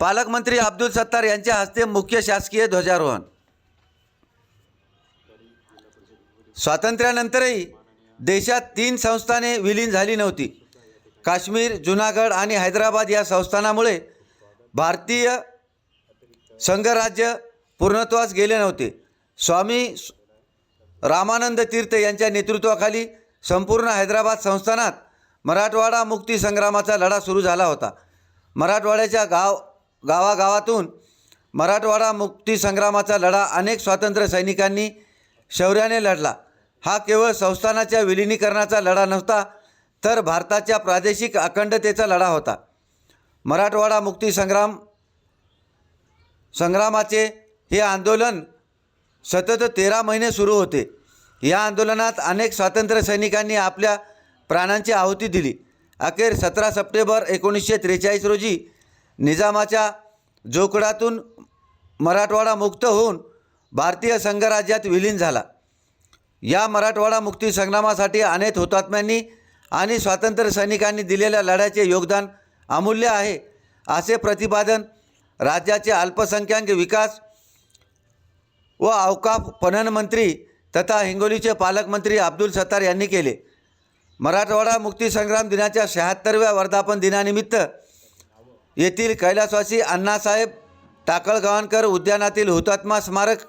पालकमंत्री अब्दुल सत्तार यांच्या हस्ते मुख्य शासकीय ध्वजारोहण. स्वातंत्र्यानंतरही देशात तीन संस्थाने विलीन झाली नव्हती. काश्मीर जुनागड आणि हैदराबाद या संस्थानामुळे भारतीय संघराज्य पूर्णत्वास गेले नव्हते. स्वामी रामानंद तीर्थ यांच्या नेतृत्वाखाली संपूर्ण हैदराबाद संस्थानात मराठवाडा मुक्ती संग्रामाचा लढा सुरू झाला होता. मराठवाड्याच्या गाव गावागावातून मराठवाडा मुक्ती संग्रामाचा लढा अनेक स्वातंत्र्य सैनिकांनी शौर्याने लढला. हा केवळ संस्थानाच्या विलिनीकरणाचा लढा नव्हता तर भारताच्या प्रादेशिक अखंडतेचा लढा होता. मराठवाडा मुक्ती संग्राम संग्रामाचे हे आंदोलन सतत तेरा महिने सुरू होते. या आंदोलनात अनेक स्वातंत्र्य सैनिकांनी आपल्या प्राणांची आहुती दिली. अखेर सतरा सप्टेंबर एकोणीसशे त्रेचाळीस रोजी निजामाच्या जोकडातून मराठवाडा मुक्त होऊन भारतीय संघराज्यात विलीन झाला. या मराठवाडा मुक्ती संग्रामासाठी अनेक हुतात्म्यांनी आणि स्वातंत्र्य सैनिकांनी दिलेल्या लढ्याचे योगदान अमूल्य आहे असे प्रतिपादन राज्याचे अल्पसंख्याक विकास व अवकाफ पणन मंत्री तथा हिंगोलीचे पालकमंत्री अब्दुल सत्तार यांनी केले. मराठवाडा मुक्तीसंग्राम दिनाच्या शहात्तरव्या वर्धापन दिनानिमित्त येथील कैलासवासी अण्णासाहेब टाकळगावणकर उद्यानातील हुतात्मा स्मारक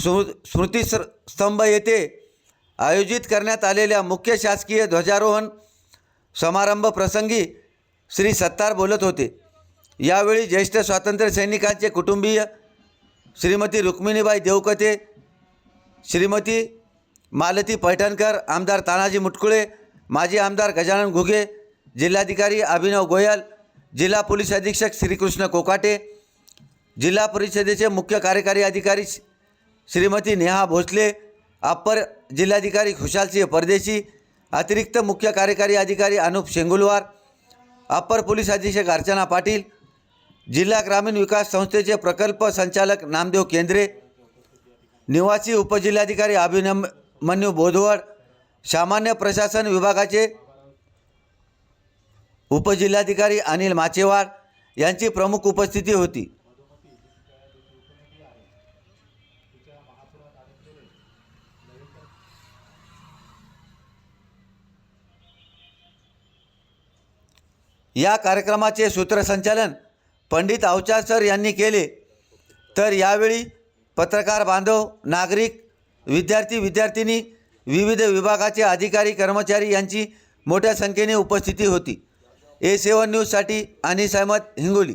स्मृ स्मृतीस्तंभ स्तंभ येथे आयोजित करण्यात आलेल्या मुख्य शासकीय ध्वजारोहण समारंभ प्रसंगी श्री सत्तार बोलत होते. यावेळी ज्येष्ठ स्वातंत्र्य सैनिकांचे कुटुंबीय श्रीमती रुक्मिणीबाई देवकते श्रीमती मालती पैठणकर आमदार तानाजी मुटकुळे माजी आमदार गजानन घुगे जिल्हाधिकारी अभिनव गोयल जिल्हा पोलीस अधीक्षक श्रीकृष्ण कोकाटे जिल्हा परिषदेचे मुख्य कार्यकारी अधिकारी श्रीमती नेहा भोसले अप्पर जिल्हाधिकारी खुशालसिंह परदेशी अतिरिक्त मुख्य कार्यकारी अधिकारी अनुप शेंगुलवार अप्पर पोलीस अधीक्षक अर्चना पाटील जिल्हा ग्रामीण विकास संस्थेचे प्रकल्प संचालक नामदेव केंद्रे निवासी उपजिल्हाधिकारी अभिनमन्यू बोधवड सामान्य प्रशासन विभागाचे उपजिल्हाधिकारी अनिल माचेवाड यांची प्रमुख उपस्थिती होती. या कार्यक्रमाचे सूत्रसंचालन पंडित अवचार सर यांनी केले. तर यावेळी पत्रकार बांधव नागरिक विद्यार्थी विद्यार्थिनी विविध विभागाचे अधिकारी कर्मचारी यांची मोठ्या संख्येने उपस्थिती होती. ए सेवन न्यूजसाठी अनिस अहमद हिंगोली.